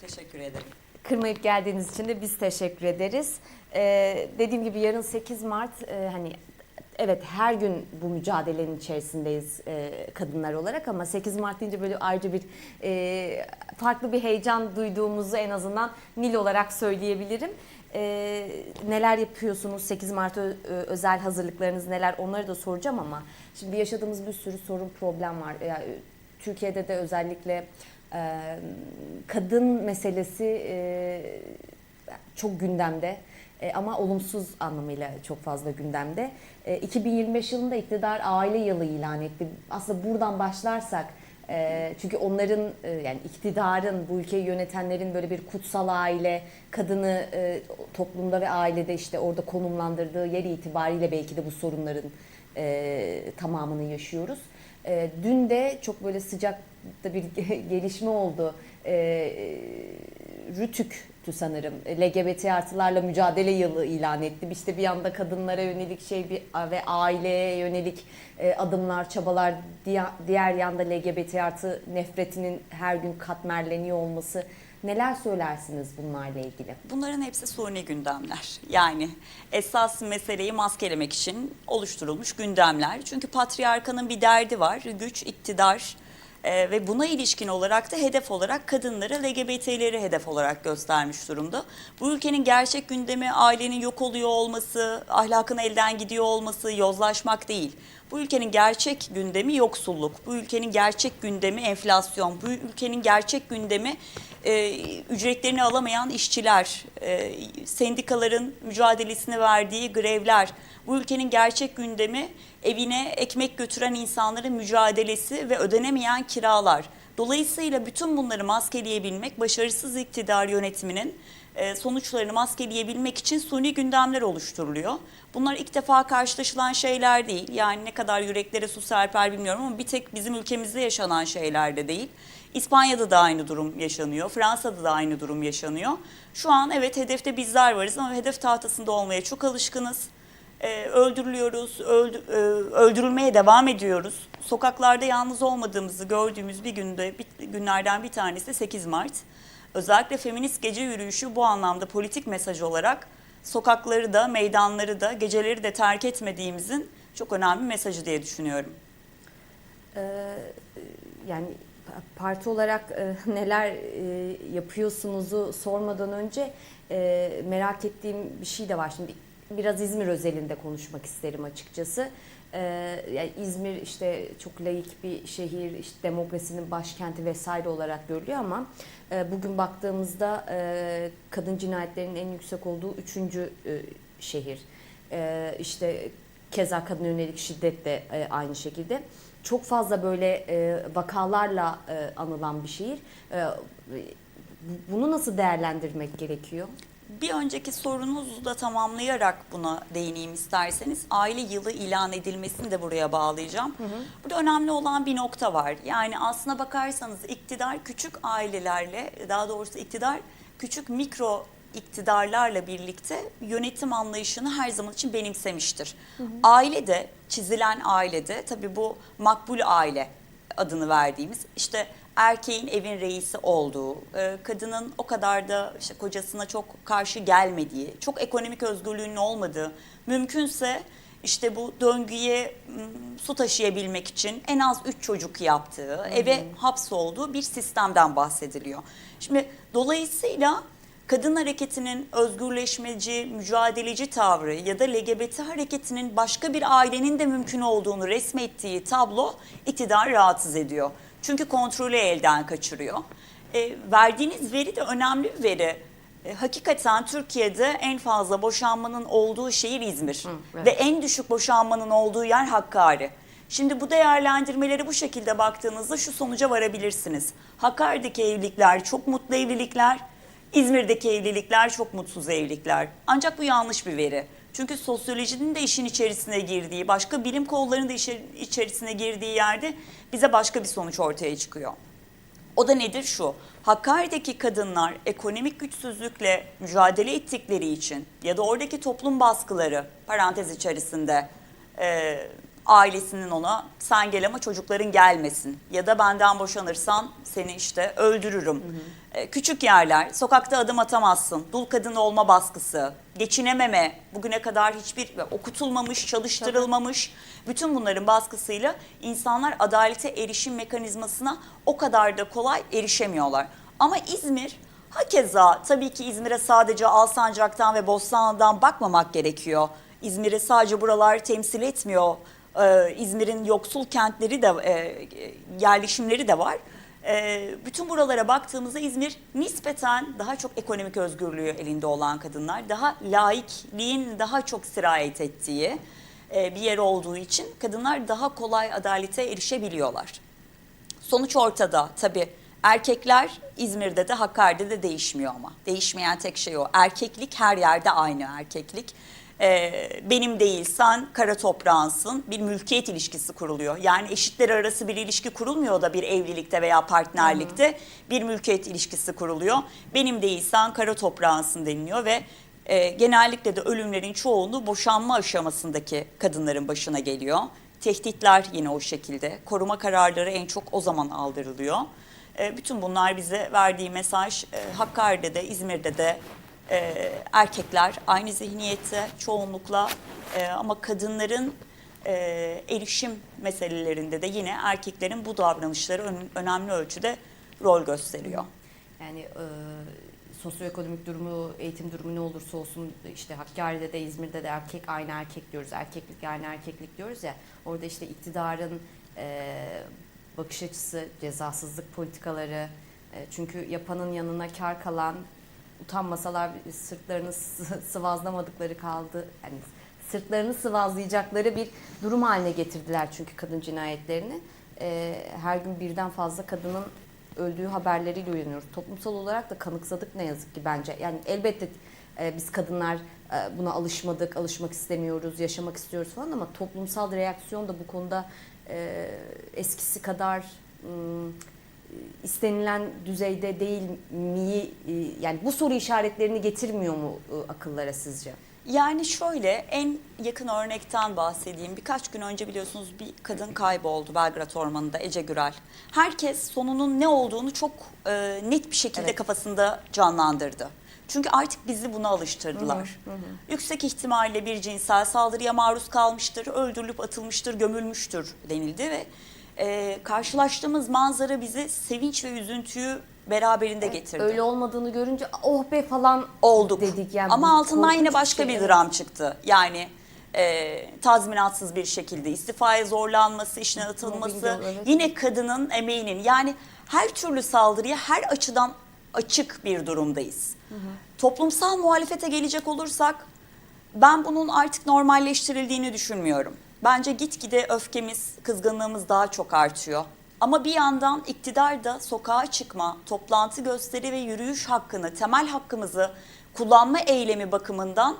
Teşekkür ederim. Kırmayıp geldiğiniz için de biz teşekkür ederiz. Ee, dediğim gibi yarın 8 Mart e, hani evet her gün bu mücadelenin içerisindeyiz e, kadınlar olarak ama 8 Mart deyince böyle ayrıca bir e, farklı bir heyecan duyduğumuzu en azından Nil olarak söyleyebilirim. E, neler yapıyorsunuz 8 Mart özel hazırlıklarınız neler onları da soracağım ama şimdi yaşadığımız bir sürü sorun problem var. Yani, Türkiye'de de özellikle kadın meselesi çok gündemde ama olumsuz anlamıyla çok fazla gündemde. E, 2025 yılında iktidar aile yılı ilan etti. Aslında buradan başlarsak çünkü onların yani iktidarın bu ülkeyi yönetenlerin böyle bir kutsal aile kadını toplumda ve ailede işte orada konumlandırdığı yer itibariyle belki de bu sorunların tamamını yaşıyoruz. Dün de çok böyle sıcakta bir gelişme oldu. E, Rütük'tü sanırım. LGBT artılarla mücadele yılı ilan etti. İşte bir yanda kadınlara yönelik şey bir, ve aileye yönelik e, adımlar, çabalar. Diğer, diğer yanda LGBT artı nefretinin her gün katmerleniyor olması. Neler söylersiniz bunlarla ilgili? Bunların hepsi suni gündemler. Yani esas meseleyi maskelemek için oluşturulmuş gündemler. Çünkü patriarkanın bir derdi var. Güç, iktidar e, ve buna ilişkin olarak da hedef olarak kadınları, LGBT'leri hedef olarak göstermiş durumda. Bu ülkenin gerçek gündemi ailenin yok oluyor olması, ahlakın elden gidiyor olması, yozlaşmak değil. Bu ülkenin gerçek gündemi yoksulluk. Bu ülkenin gerçek gündemi enflasyon. Bu ülkenin gerçek gündemi e, ücretlerini alamayan işçiler, e, sendikaların mücadelesini verdiği grevler. Bu ülkenin gerçek gündemi evine ekmek götüren insanların mücadelesi ve ödenemeyen kiralar. Dolayısıyla bütün bunları maskeleyebilmek başarısız iktidar yönetiminin sonuçlarını maskeleyebilmek için suni gündemler oluşturuluyor. Bunlar ilk defa karşılaşılan şeyler değil. Yani ne kadar yüreklere su serper bilmiyorum ama bir tek bizim ülkemizde yaşanan şeyler de değil. İspanya'da da aynı durum yaşanıyor. Fransa'da da aynı durum yaşanıyor. Şu an evet hedefte bizler varız ama hedef tahtasında olmaya çok alışkınız. Ee, öldürülüyoruz, öldü- e, öldürülmeye devam ediyoruz. Sokaklarda yalnız olmadığımızı gördüğümüz bir günde bir, günlerden bir tanesi de 8 Mart. Özellikle feminist gece yürüyüşü bu anlamda politik mesaj olarak sokakları da, meydanları da, geceleri de terk etmediğimizin çok önemli mesajı diye düşünüyorum. Ee, yani parti olarak e, neler e, yapıyorsunuzu sormadan önce e, merak ettiğim bir şey de var. Şimdi biraz İzmir özelinde konuşmak isterim açıkçası. Ee, yani İzmir işte çok laik bir şehir, işte demokrasinin başkenti vesaire olarak görülüyor ama e, bugün baktığımızda e, kadın cinayetlerinin en yüksek olduğu üçüncü e, şehir. E, işte keza kadın yönelik şiddet de e, aynı şekilde. Çok fazla böyle e, vakalarla e, anılan bir şehir. E, bu- bunu nasıl değerlendirmek gerekiyor? Bir önceki sorunuzu da tamamlayarak buna değineyim isterseniz. Aile yılı ilan edilmesini de buraya bağlayacağım. Burada önemli olan bir nokta var. Yani aslına bakarsanız iktidar küçük ailelerle, daha doğrusu iktidar küçük mikro iktidarlarla birlikte yönetim anlayışını her zaman için benimsemiştir. Ailede, çizilen ailede tabii bu makbul aile adını verdiğimiz işte erkeğin evin reisi olduğu, e, kadının o kadar da işte kocasına çok karşı gelmediği, çok ekonomik özgürlüğünün olmadığı, mümkünse işte bu döngüye su taşıyabilmek için en az üç çocuk yaptığı, eve hapsolduğu bir sistemden bahsediliyor. Şimdi dolayısıyla kadın hareketinin özgürleşmeci, mücadeleci tavrı ya da LGBT hareketinin başka bir ailenin de mümkün olduğunu resmettiği tablo iktidar rahatsız ediyor. Çünkü kontrolü elden kaçırıyor. E, verdiğiniz veri de önemli bir veri. E, hakikaten Türkiye'de en fazla boşanmanın olduğu şehir İzmir evet. ve en düşük boşanmanın olduğu yer Hakkari. Şimdi bu değerlendirmeleri bu şekilde baktığınızda şu sonuca varabilirsiniz. Hakkari'deki evlilikler çok mutlu evlilikler, İzmir'deki evlilikler çok mutsuz evlilikler. Ancak bu yanlış bir veri. Çünkü sosyolojinin de işin içerisine girdiği, başka bilim kollarının da işin içerisine girdiği yerde bize başka bir sonuç ortaya çıkıyor. O da nedir şu? Hakkari'deki kadınlar ekonomik güçsüzlükle mücadele ettikleri için ya da oradaki toplum baskıları parantez içerisinde e, ailesinin ona sen gel ama çocukların gelmesin ya da benden boşanırsan seni işte öldürürüm. E, küçük yerler, sokakta adım atamazsın, dul kadın olma baskısı, geçinememe, bugüne kadar hiçbir okutulmamış, çalıştırılmamış bütün bunların baskısıyla insanlar adalete erişim mekanizmasına o kadar da kolay erişemiyorlar. Ama İzmir hakeza tabii ki İzmir'e sadece Alsancak'tan ve Bostanlı'dan bakmamak gerekiyor. İzmir'i sadece buralar temsil etmiyor. Ee, İzmir'in yoksul kentleri de e, yerleşimleri de var. Ee, bütün buralara baktığımızda İzmir nispeten daha çok ekonomik özgürlüğü elinde olan kadınlar, daha laikliğin daha çok sirayet ettiği e, bir yer olduğu için kadınlar daha kolay adalete erişebiliyorlar. Sonuç ortada tabii. Erkekler İzmir'de de Hakkari'de de değişmiyor ama. Değişmeyen tek şey o. Erkeklik her yerde aynı erkeklik. Ee, benim değilsen kara toprağınsın. Bir mülkiyet ilişkisi kuruluyor. Yani eşitler arası bir ilişki kurulmuyor da bir evlilikte veya partnerlikte. Bir mülkiyet ilişkisi kuruluyor. Benim değilsen kara toprağınsın deniliyor ve e, genellikle de ölümlerin çoğunluğu boşanma aşamasındaki kadınların başına geliyor. Tehditler yine o şekilde. Koruma kararları en çok o zaman aldırılıyor. E, bütün bunlar bize verdiği mesaj e, Hakkari'de de İzmir'de de e, erkekler aynı zihniyette çoğunlukla e, ama kadınların e, erişim meselelerinde de yine erkeklerin bu davranışları ön- önemli ölçüde rol gösteriyor. Yani e, sosyoekonomik durumu, eğitim durumu ne olursa olsun işte Hakkari'de de İzmir'de de erkek aynı erkek diyoruz. Erkeklik aynı erkeklik diyoruz ya. Orada işte iktidarın e, bakış açısı, cezasızlık politikaları. e, çünkü yapanın yanına kar kalan utanmasalar sırtlarını sı- sıvazlamadıkları kaldı. Yani sırtlarını sıvazlayacakları bir durum haline getirdiler çünkü kadın cinayetlerini. E, her gün birden fazla kadının öldüğü haberleriyle uyanıyoruz. Toplumsal olarak da kanıksadık ne yazık ki bence. Yani elbette e, biz kadınlar e, buna alışmadık, alışmak istemiyoruz, yaşamak istiyoruz falan ama toplumsal reaksiyon da bu konuda e, eskisi kadar istenilen düzeyde değil mi? E, Yani bu soru işaretlerini getirmiyor mu e, akıllara sizce? Yani şöyle en yakın örnekten bahsedeyim. Birkaç gün önce biliyorsunuz bir kadın kayboldu Belgrad Ormanı'nda Ece Gürel. Herkes sonunun ne olduğunu çok e, net bir şekilde Evet. kafasında canlandırdı. Çünkü artık bizi buna alıştırdılar. Yüksek ihtimalle bir cinsel saldırıya maruz kalmıştır, öldürülüp atılmıştır, gömülmüştür denildi ve e, karşılaştığımız manzara bize sevinç ve üzüntüyü beraberinde getirdi Öyle olmadığını görünce oh be falan olduk. dedik. Yani Ama altından yine başka şey, bir evet. dram çıktı. Yani e, tazminatsız bir şekilde istifaya zorlanması, işten atılması, evet. yine kadının emeğinin yani her türlü saldırıya her açıdan açık bir durumdayız. Toplumsal muhalefete gelecek olursak ben bunun artık normalleştirildiğini düşünmüyorum. Bence gitgide öfkemiz, kızgınlığımız daha çok artıyor. Ama bir yandan iktidar da sokağa çıkma, toplantı gösteri ve yürüyüş hakkını, temel hakkımızı kullanma eylemi bakımından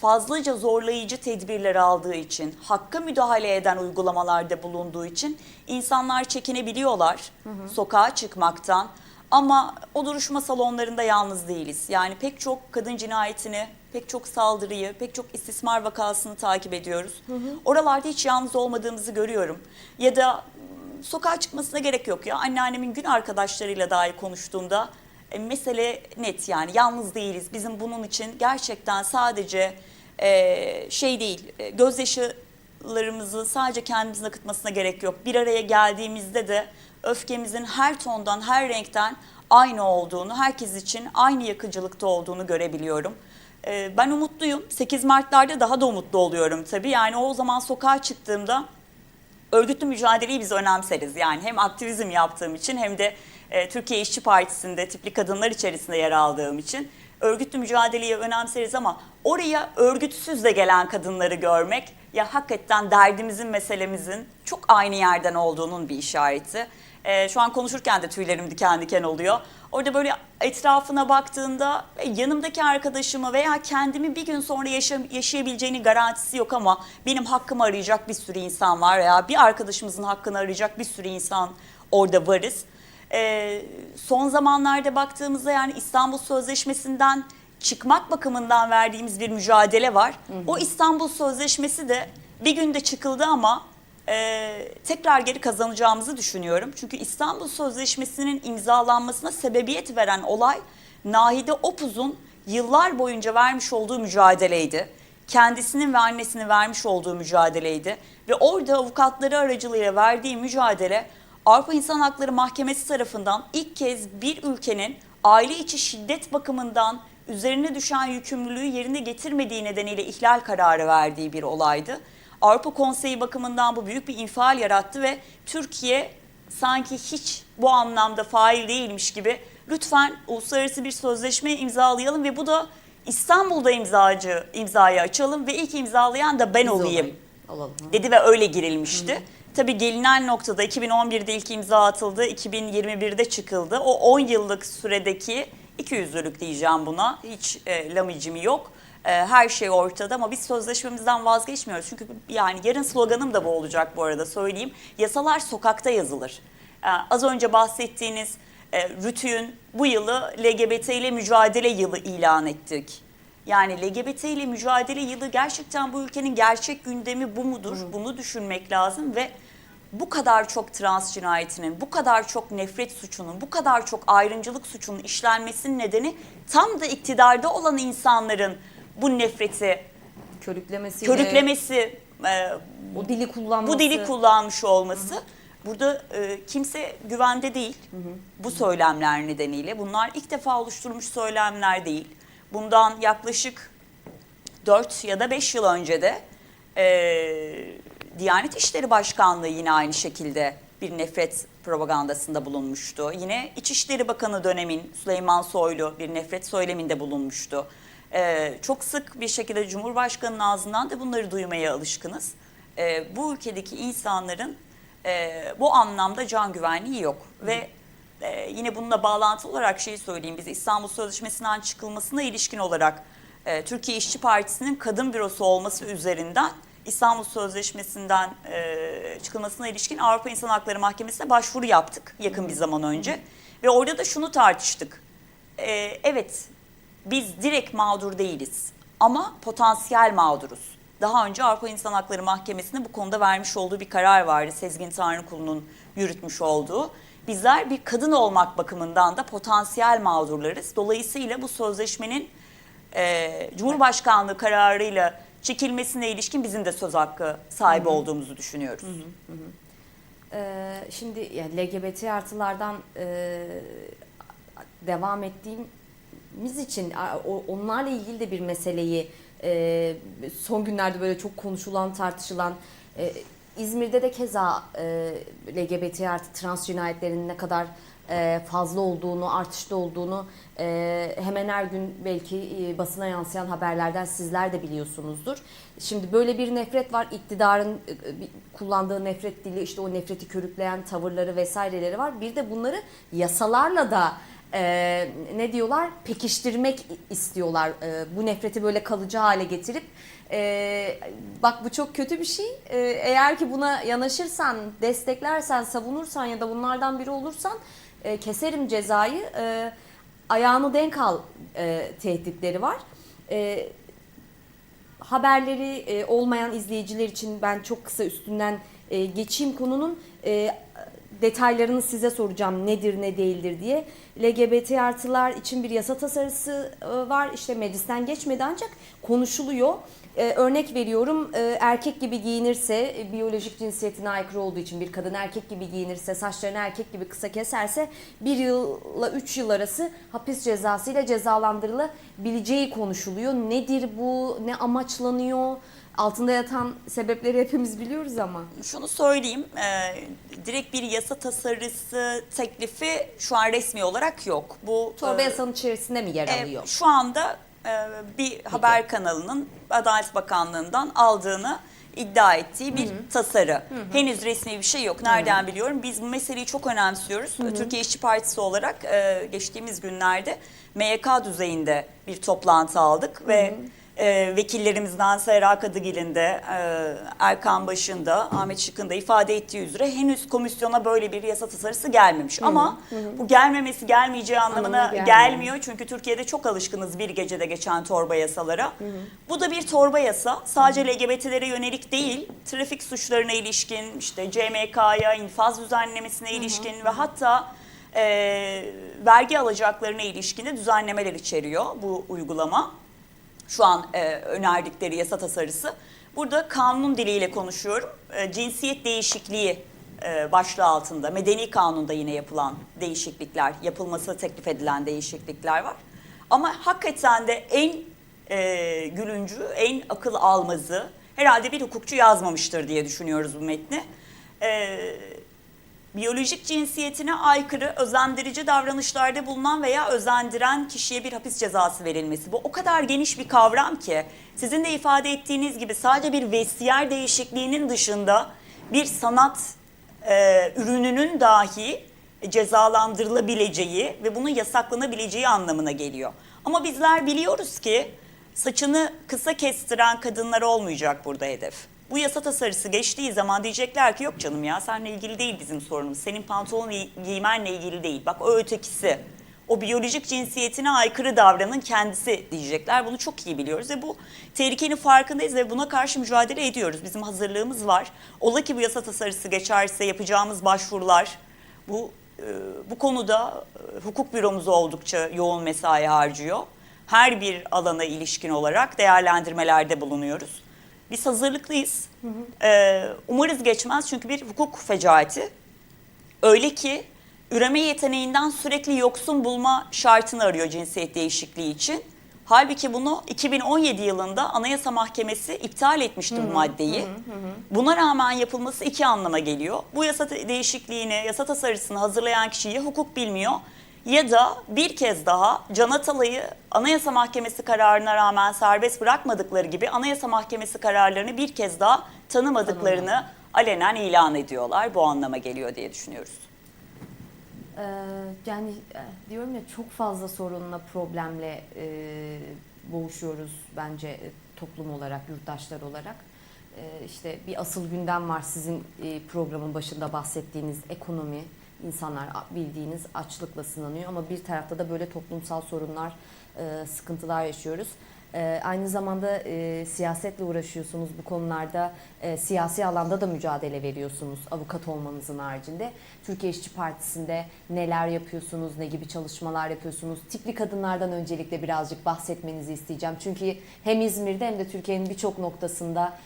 fazlaca zorlayıcı tedbirler aldığı için, hakka müdahale eden uygulamalarda bulunduğu için insanlar çekinebiliyorlar sokağa çıkmaktan. Ama o duruşma salonlarında yalnız değiliz. Yani pek çok kadın cinayetini, pek çok saldırıyı, pek çok istismar vakasını takip ediyoruz. Oralarda hiç yalnız olmadığımızı görüyorum. Ya da sokağa çıkmasına gerek yok ya. Anneannemin gün arkadaşlarıyla dahi konuştuğumda e, mesele net yani yalnız değiliz. Bizim bunun için gerçekten sadece e, şey değil, e, gözyaşlarımızı sadece kendimizin akıtmasına gerek yok. Bir araya geldiğimizde de öfkemizin her tondan, her renkten aynı olduğunu, herkes için aynı yakıcılıkta olduğunu görebiliyorum. E, ben umutluyum. 8 Mart'larda daha da umutlu oluyorum tabii. Yani o zaman sokağa çıktığımda örgütlü mücadeleyi biz önemseriz. Yani hem aktivizm yaptığım için hem de e, Türkiye İşçi Partisi'nde tipli kadınlar içerisinde yer aldığım için örgütlü mücadeleyi önemseriz ama oraya örgütsüz de gelen kadınları görmek ya hakikaten derdimizin, meselemizin çok aynı yerden olduğunun bir işareti. E, şu an konuşurken de tüylerim diken diken oluyor. Orada böyle etrafına baktığında e, yanımdaki arkadaşımı veya kendimi bir gün sonra yaşa- yaşayabileceğini garantisi yok ama benim hakkımı arayacak bir sürü insan var veya bir arkadaşımızın hakkını arayacak bir sürü insan orada varız. E, son zamanlarda baktığımızda yani İstanbul Sözleşmesi'nden çıkmak bakımından verdiğimiz bir mücadele var. O İstanbul Sözleşmesi de bir günde çıkıldı ama e, tekrar geri kazanacağımızı düşünüyorum. Çünkü İstanbul Sözleşmesi'nin imzalanmasına sebebiyet veren olay Nahide Opuz'un yıllar boyunca vermiş olduğu mücadeleydi. Kendisinin ve annesinin vermiş olduğu mücadeleydi. Ve orada avukatları aracılığıyla verdiği mücadele Avrupa İnsan Hakları Mahkemesi tarafından ilk kez bir ülkenin aile içi şiddet bakımından üzerine düşen yükümlülüğü yerine getirmediği nedeniyle ihlal kararı verdiği bir olaydı. Avrupa Konseyi bakımından bu büyük bir infial yarattı ve Türkiye sanki hiç bu anlamda fail değilmiş gibi lütfen uluslararası bir sözleşme imzalayalım ve bu da İstanbul'da imzacı imzayı açalım ve ilk imzalayan da ben Biz olayım. Olalım. dedi ve öyle girilmişti. Tabii gelinen noktada 2011'de ilk imza atıldı, 2021'de çıkıldı. O 10 yıllık süredeki iki yüzlülük diyeceğim buna. Hiç e, lamicimi yok. E, her şey ortada ama biz sözleşmemizden vazgeçmiyoruz. Çünkü yani yarın sloganım da bu olacak bu arada söyleyeyim. Yasalar sokakta yazılır. E, az önce bahsettiğiniz e, Rütü'nün bu yılı LGBT ile mücadele yılı ilan ettik. Yani LGBT ile mücadele yılı gerçekten bu ülkenin gerçek gündemi bu mudur? Bunu düşünmek lazım ve bu kadar çok trans cinayetinin, bu kadar çok nefret suçunun, bu kadar çok ayrımcılık suçunun işlenmesinin nedeni tam da iktidarda olan insanların bu nefreti Körüklemesiyle, körüklemesi, e, o dili kullanması. bu dili kullanmış olması. Burada e, kimse güvende değil bu söylemler nedeniyle. Bunlar ilk defa oluşturulmuş söylemler değil. Bundan yaklaşık 4 ya da 5 yıl önce de e, Diyanet İşleri Başkanlığı yine aynı şekilde bir nefret propagandasında bulunmuştu. Yine İçişleri Bakanı dönemin Süleyman Soylu bir nefret söyleminde bulunmuştu. E, çok sık bir şekilde Cumhurbaşkanı'nın ağzından da bunları duymaya alışkınız. E, bu ülkedeki insanların e, bu anlamda can güvenliği yok ve e, yine bununla bağlantılı olarak şeyi söyleyeyim. Biz İstanbul Sözleşmesi'nden çıkılmasına ilişkin olarak e, Türkiye İşçi Partisi'nin kadın bürosu olması üzerinden İstanbul Sözleşmesi'nden e, çıkılmasına ilişkin Avrupa İnsan Hakları Mahkemesi'ne başvuru yaptık yakın bir zaman önce. Ve orada da şunu tartıştık. E, evet biz direkt mağdur değiliz ama potansiyel mağduruz. Daha önce Avrupa İnsan Hakları Mahkemesi'nin bu konuda vermiş olduğu bir karar vardı. Sezgin Tanrıkulu'nun yürütmüş olduğu. Bizler bir kadın olmak bakımından da potansiyel mağdurlarız. Dolayısıyla bu sözleşmenin e, Cumhurbaşkanlığı kararıyla çekilmesine ilişkin bizim de söz hakkı sahibi olduğumuzu düşünüyoruz. Ee, şimdi yani LGBT artılardan e, devam ettiğimiz için onlarla ilgili de bir meseleyi e, son günlerde böyle çok konuşulan tartışılan e, İzmir'de de keza e, LGBT artı trans cinayetlerinin ne kadar e, fazla olduğunu, artışta olduğunu hemen her gün belki basına yansıyan haberlerden sizler de biliyorsunuzdur. Şimdi böyle bir nefret var. İktidarın kullandığı nefret dili, işte o nefreti körükleyen tavırları vesaireleri var. Bir de bunları yasalarla da e, ne diyorlar? Pekiştirmek istiyorlar. E, bu nefreti böyle kalıcı hale getirip e, bak bu çok kötü bir şey. E, eğer ki buna yanaşırsan, desteklersen, savunursan ya da bunlardan biri olursan e, keserim cezayı. E, ayağını denk al e, tehditleri var. E, haberleri e, olmayan izleyiciler için ben çok kısa üstünden e, geçeyim konunun e, detaylarını size soracağım nedir ne değildir diye. LGBT artılar için bir yasa tasarısı e, var işte meclisten geçmedi ancak konuşuluyor. E, örnek veriyorum e, erkek gibi giyinirse biyolojik cinsiyetine aykırı olduğu için bir kadın erkek gibi giyinirse saçlarını erkek gibi kısa keserse bir yılla üç yıl arası hapis cezası ile cezalandırılabileceği konuşuluyor. Nedir bu? Ne amaçlanıyor? Altında yatan sebepleri hepimiz biliyoruz ama. Şunu söyleyeyim, e, direkt bir yasa tasarısı teklifi şu an resmi olarak yok. Bu Torba e, yasanın içerisinde mi yer e, alıyor? şu anda e, bir haber kanalının Adalet Bakanlığı'ndan aldığını iddia ettiği bir tasarı. Henüz resmi bir şey yok. Nereden biliyorum? Biz bu meseleyi çok önemsiyoruz. Türkiye İşçi Partisi olarak e, geçtiğimiz günlerde MYK düzeyinde bir toplantı aldık ve e, vekillerimizden Serra Kadıgil'in de e, Erkan Baş'ın da Ahmet Şık'ın da ifade ettiği üzere henüz komisyona böyle bir yasa tasarısı gelmemiş. Ama bu gelmemesi gelmeyeceği anlamına Anlamına gelmiyor. gelmiyor. Çünkü Türkiye'de çok alışkınız bir gecede geçen torba yasalara. Bu da bir torba yasa. Sadece LGBT'lere yönelik değil, trafik suçlarına ilişkin, işte CMK'ya, infaz düzenlemesine ilişkin ve hatta e, vergi alacaklarına ilişkin de düzenlemeler içeriyor bu uygulama şu an e, önerdikleri yasa tasarısı. Burada kanun diliyle konuşuyorum. E, cinsiyet değişikliği e, başlığı altında medeni kanunda yine yapılan değişiklikler, yapılması teklif edilen değişiklikler var. Ama hakikaten de en e, gülüncü, en akıl almazı herhalde bir hukukçu yazmamıştır diye düşünüyoruz bu metni. E, biyolojik cinsiyetine aykırı özendirici davranışlarda bulunan veya özendiren kişiye bir hapis cezası verilmesi. Bu o kadar geniş bir kavram ki sizin de ifade ettiğiniz gibi sadece bir vestiyer değişikliğinin dışında bir sanat e, ürününün dahi cezalandırılabileceği ve bunun yasaklanabileceği anlamına geliyor. Ama bizler biliyoruz ki saçını kısa kestiren kadınlar olmayacak burada hedef. Bu yasa tasarısı geçtiği zaman diyecekler ki yok canım ya seninle ilgili değil bizim sorunumuz. Senin pantolon giy- giymenle ilgili değil. Bak o ötekisi. O biyolojik cinsiyetine aykırı davranın kendisi diyecekler. Bunu çok iyi biliyoruz ve bu tehlikenin farkındayız ve buna karşı mücadele ediyoruz. Bizim hazırlığımız var. Ola ki bu yasa tasarısı geçerse yapacağımız başvurular bu e, bu konuda e, hukuk büromuz oldukça yoğun mesai harcıyor. Her bir alana ilişkin olarak değerlendirmelerde bulunuyoruz. Biz hazırlıklıyız. Ee, umarız geçmez çünkü bir hukuk fecaati. Öyle ki üreme yeteneğinden sürekli yoksun bulma şartını arıyor cinsiyet değişikliği için. Halbuki bunu 2017 yılında Anayasa Mahkemesi iptal etmişti bu maddeyi. Buna rağmen yapılması iki anlama geliyor. Bu yasa değişikliğini, yasa tasarısını hazırlayan kişi ya hukuk bilmiyor ya da bir kez daha Can Atalay'ı Anayasa Mahkemesi kararına rağmen serbest bırakmadıkları gibi Anayasa Mahkemesi kararlarını bir kez daha tanımadıklarını alenen ilan ediyorlar. Bu anlama geliyor diye düşünüyoruz. Ee, yani e, diyorum ya çok fazla sorunla, problemle e, boğuşuyoruz bence e, toplum olarak, yurttaşlar olarak. E, işte bir asıl gündem var sizin e, programın başında bahsettiğiniz ekonomi. İnsanlar bildiğiniz açlıkla sınanıyor ama bir tarafta da böyle toplumsal sorunlar, e, sıkıntılar yaşıyoruz. E, aynı zamanda e, siyasetle uğraşıyorsunuz bu konularda siyasi alanda da mücadele veriyorsunuz avukat olmanızın haricinde. Türkiye İşçi Partisi'nde neler yapıyorsunuz, ne gibi çalışmalar yapıyorsunuz? Tipli kadınlardan öncelikle birazcık bahsetmenizi isteyeceğim. Çünkü hem İzmir'de hem de Türkiye'nin birçok noktasında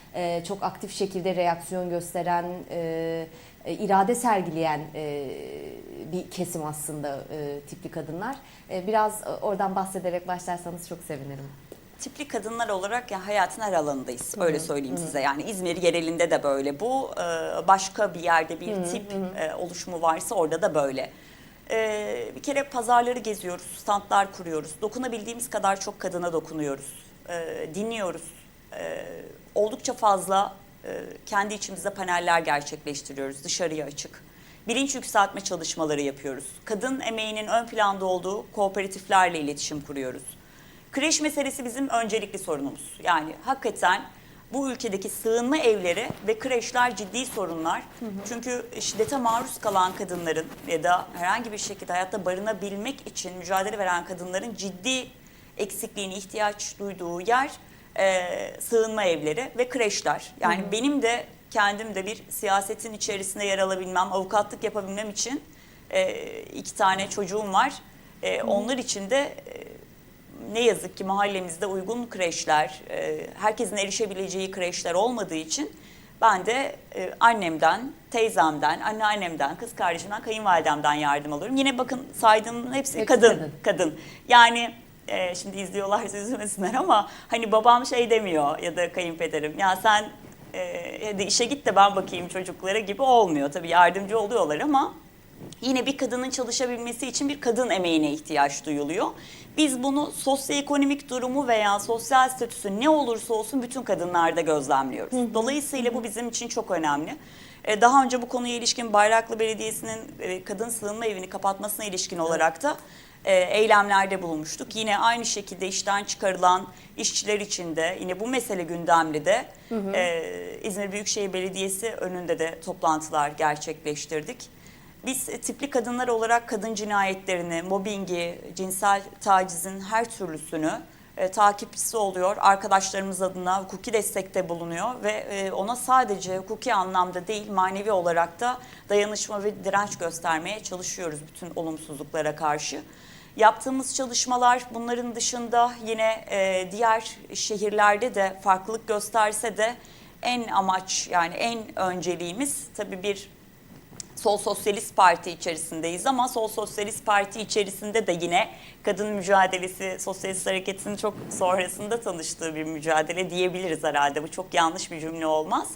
çok aktif şekilde reaksiyon gösteren, e, e, irade sergileyen e, bir kesim aslında e, tipli kadınlar. E, biraz oradan bahsederek başlarsanız çok sevinirim. Tipli kadınlar olarak ya hayatın her alanındayız. Öyle söyleyeyim size. Yani İzmir yerelinde de böyle bu. Ee, Başka bir yerde bir tip e, oluşumu varsa orada da böyle. Ee, Bir kere pazarları geziyoruz, standlar kuruyoruz. Dokunabildiğimiz kadar çok kadına dokunuyoruz. Ee, Dinliyoruz. Ee, Oldukça fazla kendi içimizde paneller gerçekleştiriyoruz. Dışarıya açık. Bilinç yükseltme çalışmaları yapıyoruz. Kadın emeğinin ön planda olduğu kooperatiflerle iletişim kuruyoruz. Kreş meselesi bizim öncelikli sorunumuz. Yani hakikaten bu ülkedeki sığınma evleri ve kreşler ciddi sorunlar. Çünkü şiddete maruz kalan kadınların ya da herhangi bir şekilde hayatta barınabilmek için mücadele veren kadınların ciddi eksikliğine ihtiyaç duyduğu yer e, sığınma evleri ve kreşler. Yani benim de kendim de bir siyasetin içerisinde yer alabilmem, avukatlık yapabilmem için e, iki tane çocuğum var. E, onlar için de e, ne yazık ki mahallemizde uygun kreşler, e, herkesin erişebileceği kreşler olmadığı için ben de e, annemden, teyzemden, anneannemden, kız kardeşimden, kayınvalidemden yardım alıyorum. Yine bakın saydığımın hepsi, Hepsi kadın, kadın. kadın. Yani e, şimdi izliyorlarsa üzülmesinler ama hani babam şey demiyor ya da kayınpederim ya sen e, hadi işe git de ben bakayım çocuklara gibi olmuyor. Tabii yardımcı oluyorlar ama yine bir kadının çalışabilmesi için bir kadın emeğine ihtiyaç duyuluyor. Biz bunu sosyoekonomik durumu veya sosyal statüsü ne olursa olsun bütün kadınlarda gözlemliyoruz. Dolayısıyla bu bizim için çok önemli. Ee, Daha önce bu konuya ilişkin Bayraklı Belediyesi'nin e, kadın sığınma evini kapatmasına ilişkin olarak da e, eylemlerde bulunmuştuk. Yine aynı şekilde işten çıkarılan işçiler için de yine bu mesele gündemli de e, İzmir Büyükşehir Belediyesi önünde de toplantılar gerçekleştirdik. Biz e, tipli kadınlar olarak kadın cinayetlerini, mobbingi, cinsel tacizin her türlüsünü e, takipçisi oluyor. Arkadaşlarımız adına hukuki destekte bulunuyor ve e, ona sadece hukuki anlamda değil manevi olarak da dayanışma ve direnç göstermeye çalışıyoruz bütün olumsuzluklara karşı. Yaptığımız çalışmalar bunların dışında yine e, diğer şehirlerde de farklılık gösterse de en amaç yani en önceliğimiz tabii bir Sol Sosyalist Parti içerisindeyiz ama Sol Sosyalist Parti içerisinde de yine kadın mücadelesi Sosyalist Hareketi'nin çok sonrasında tanıştığı bir mücadele diyebiliriz herhalde. Bu çok yanlış bir cümle olmaz.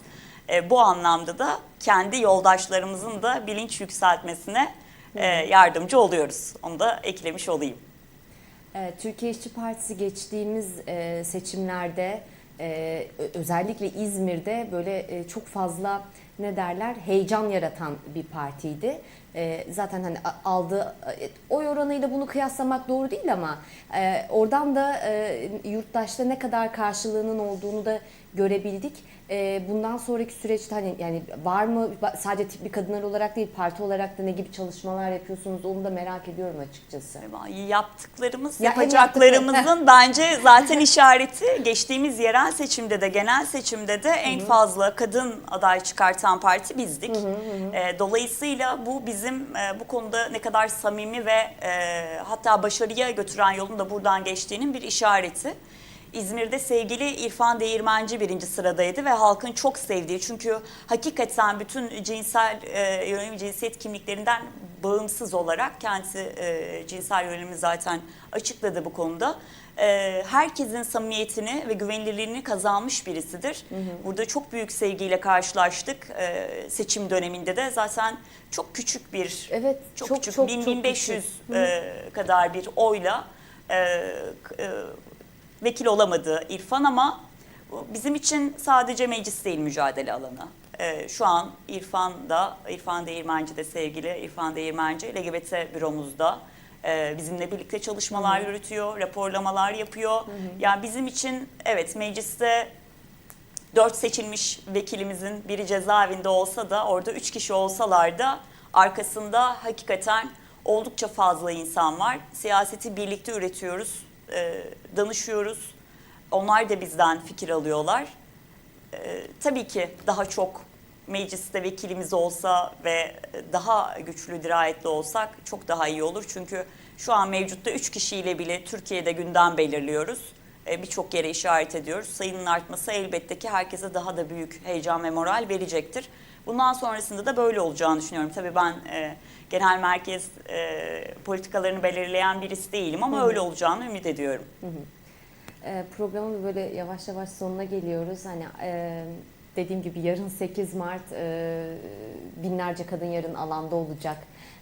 E, bu anlamda da kendi yoldaşlarımızın da bilinç yükseltmesine e, yardımcı oluyoruz. Onu da eklemiş olayım. Ee, Türkiye İşçi Partisi geçtiğimiz e, seçimlerde e, özellikle İzmir'de böyle e, çok fazla ne derler heyecan yaratan bir partiydi. E, Zaten hani aldığı e, oy oranıyla bunu kıyaslamak doğru değil ama e, oradan da e, yurttaşta ne kadar karşılığının olduğunu da görebildik. E, Bundan sonraki süreçte hani yani var mı sadece tipli kadınlar olarak değil parti olarak da ne gibi çalışmalar yapıyorsunuz onu da merak ediyorum açıkçası. Yaptıklarımız, Ya yapacaklarımızın bence zaten işareti geçtiğimiz yerel seçimde de genel seçimde de en fazla kadın aday çıkartan parti bizdik. Ee, dolayısıyla bu bizim e, bu konuda ne kadar samimi ve e, hatta başarıya götüren yolun da buradan geçtiğinin bir işareti. İzmir'de sevgili İrfan Değirmenci birinci sıradaydı ve halkın çok sevdiği çünkü hakikaten bütün cinsel e, yönelim cinsiyet kimliklerinden bağımsız olarak kendisi e, cinsel yönelimi zaten açıkladı bu konuda. E, herkesin samimiyetini ve güvenilirliğini kazanmış birisidir. Burada çok büyük sevgiyle karşılaştık. E, seçim döneminde de zaten çok küçük bir Evet, çok, çok, küçük çok, 1000 çok 1500 küçük. e, kadar bir oyla e, e, vekil olamadı İrfan ama bizim için sadece meclis değil mücadele alanı. E, şu an İrfan da, İrfan Değirmenci de sevgili İrfan Değirmenci LGBT büromuzda e, bizimle birlikte çalışmalar yürütüyor, raporlamalar yapıyor. Yani bizim için evet mecliste dört seçilmiş vekilimizin biri cezaevinde olsa da orada üç kişi olsalar da arkasında hakikaten oldukça fazla insan var. Siyaseti birlikte üretiyoruz, e, danışıyoruz. Onlar da bizden fikir alıyorlar. E, tabii ki daha çok mecliste vekilimiz olsa ve daha güçlü dirayetli olsak çok daha iyi olur. Çünkü şu an mevcutta 3 kişiyle bile Türkiye'de gündem belirliyoruz. E, Birçok yere işaret ediyoruz. Sayının artması elbette ki herkese daha da büyük heyecan ve moral verecektir. Bundan sonrasında da böyle olacağını düşünüyorum. Tabii ben e, genel merkez e, politikalarını belirleyen birisi değilim ama öyle olacağını ümit ediyorum. Ee, programın böyle yavaş yavaş sonuna geliyoruz. Hani e, dediğim gibi yarın 8 Mart e, binlerce kadın yarın alanda olacak.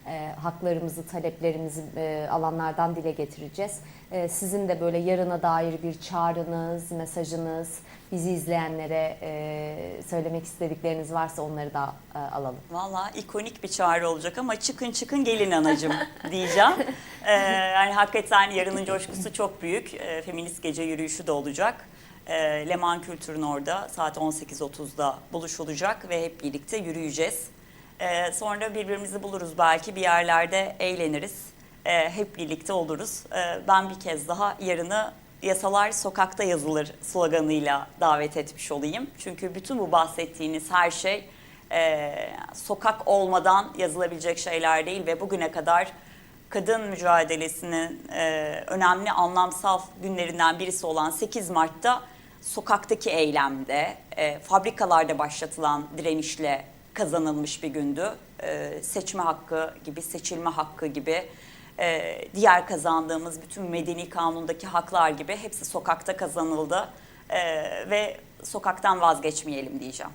E, haklarımızı, taleplerimizi e, alanlardan dile getireceğiz. E, sizin de böyle yarına dair bir çağrınız, mesajınız, bizi izleyenlere e, söylemek istedikleriniz varsa onları da e, alalım. Valla ikonik bir çağrı olacak ama çıkın çıkın gelin anacım diyeceğim. Ee, yani hakikaten yarının coşkusu çok büyük. Ee, feminist gece yürüyüşü de olacak. Ee, Leman Kültür'ün orada saat 18.30'da buluşulacak ve hep birlikte yürüyeceğiz. Ee, sonra birbirimizi buluruz belki bir yerlerde eğleniriz. Ee, hep birlikte oluruz. Ee, ben bir kez daha yarını yasalar sokakta yazılır sloganıyla davet etmiş olayım. Çünkü bütün bu bahsettiğiniz her şey e, sokak olmadan yazılabilecek şeyler değil ve bugüne kadar kadın mücadelesinin e, önemli anlamsal günlerinden birisi olan 8 Mart'ta sokaktaki eylemde, e, fabrikalarda başlatılan direnişle kazanılmış bir gündü. E, seçme hakkı gibi, seçilme hakkı gibi, e, diğer kazandığımız bütün medeni kanundaki haklar gibi hepsi sokakta kazanıldı E, ve sokaktan vazgeçmeyelim diyeceğim.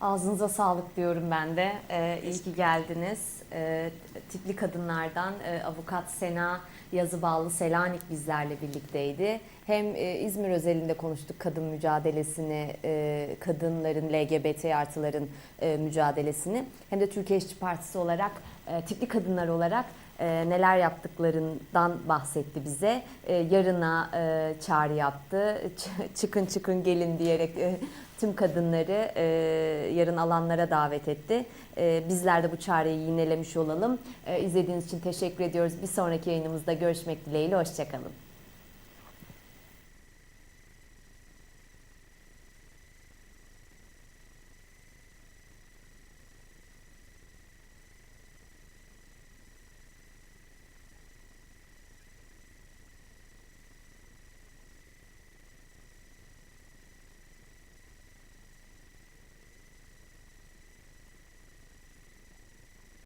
Ağzınıza sağlık diyorum ben de. Ee, iyi ki geldiniz. Ee, tipli kadınlardan e, avukat Sena Yazıballı Selanik bizlerle birlikteydi. Hem e, İzmir özelinde konuştuk kadın mücadelesini, e, kadınların, LGBT artıların e, mücadelesini. Hem de Türkiye İşçi Partisi olarak, tipli kadınlar olarak neler yaptıklarından bahsetti bize. Yarına çağrı yaptı. Çıkın çıkın gelin diyerek tüm kadınları yarın alanlara davet etti. Bizler de bu çağrıyı yinelemiş olalım. E, izlediğiniz için teşekkür ediyoruz. Bir sonraki yayınımızda görüşmek dileğiyle. Hoşçakalın.